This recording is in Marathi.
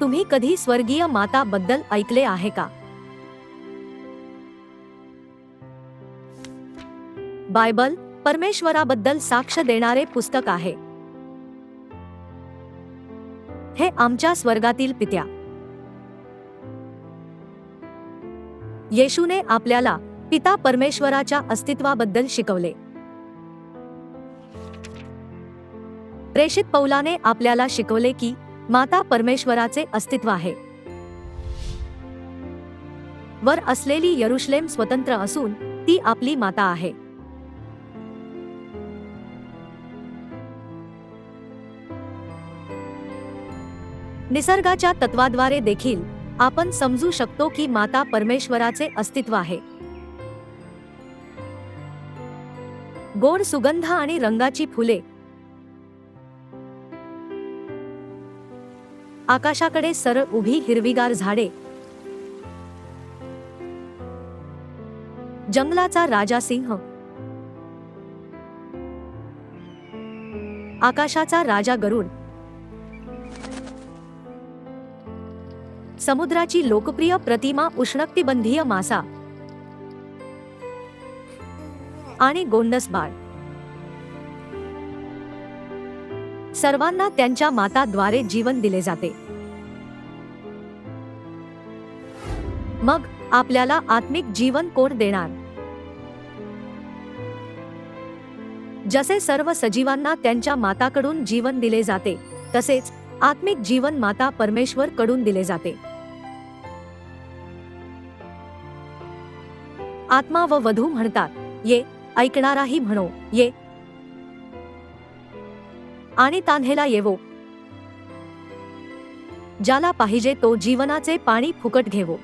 तुम्ही कधी स्वर्गीय माता बद्दल ऐकले आहे का? बायबल परमेश्वराबद्दल साक्ष देणारे पुस्तक आहे. हे आमच्या स्वर्गातील पित्या. येशूने आपल्याला पिता परमेश्वराच्या अस्तित्वाबद्दल शिकवले. प्रेषित पौलाने आपल्याला शिकवले की माता परमेश्वराचे अस्तित्व आहे. वर असलेली यरुश्लेम स्वतंत्र असून ती आपली माता आहे. निसर्गाच्या तत्वाद्वारे देखील आपण समजू शकतो की माता परमेश्वराचे अस्तित्व आहे. गोड सुगंध आणि रंगाची फुले आकाशाकडे सरळ उभी हिरवीगार झाडे. जंगलाचा राजा सिंह. आकाशाचा राजा गरुड. समुद्राची लोकप्रिय प्रतिमा उष्णकटिबंधीय मासा. आणि गोंडस बाळ. सर्वांना त्यांच्या माताद्वारे जीवन दिले जाते. मग आपल्याला आत्मिक जीवन कोण देणार? जसे सर्व सजीवांना त्यांच्या माताकडून जीवन दिले जाते तसेच आत्मिक जीवन माता परमेश्वर कडून दिले जाते. आत्मा व वधू म्हणतात ये ऐकणाराही म्हणो ये आणि तान्हेला येवो. ज्याला पाहिजे तो जीवनाचे पाणी फुकट घेवो.